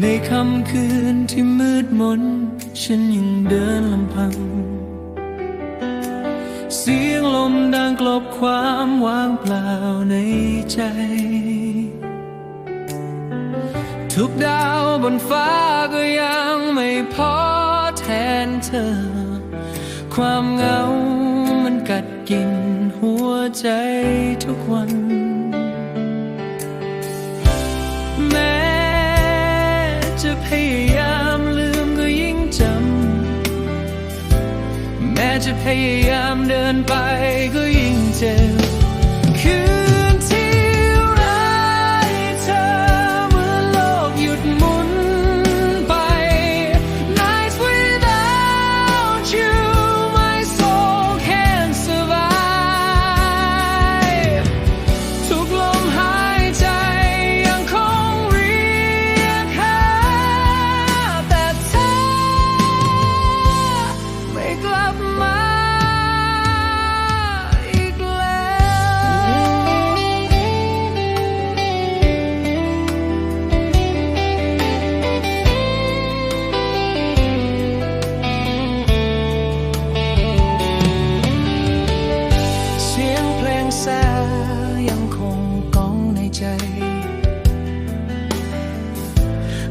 ในค่ำคืนที่มืดมน ฉันยังเดินลำพัง เสียงลมดังกลบความว่างเปล่าในใจ ทุกดาวบนฟ้าก็ยังไม่พอแทนเธอ ความเหงามันกัดกินหัวใจทุกวัน จะพยายามเดินไปก็ยิ่งเจ็บ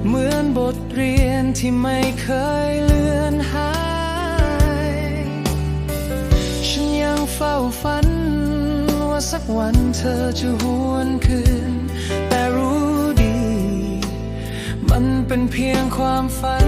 เหมือนบทเรียนที่ไม่เคยเลือนหาย ฉันยังเฝ้าฝัน ว่าสักวันเธอจะหวนคืน แต่รู้ดี มันเป็นเพียงความฝัน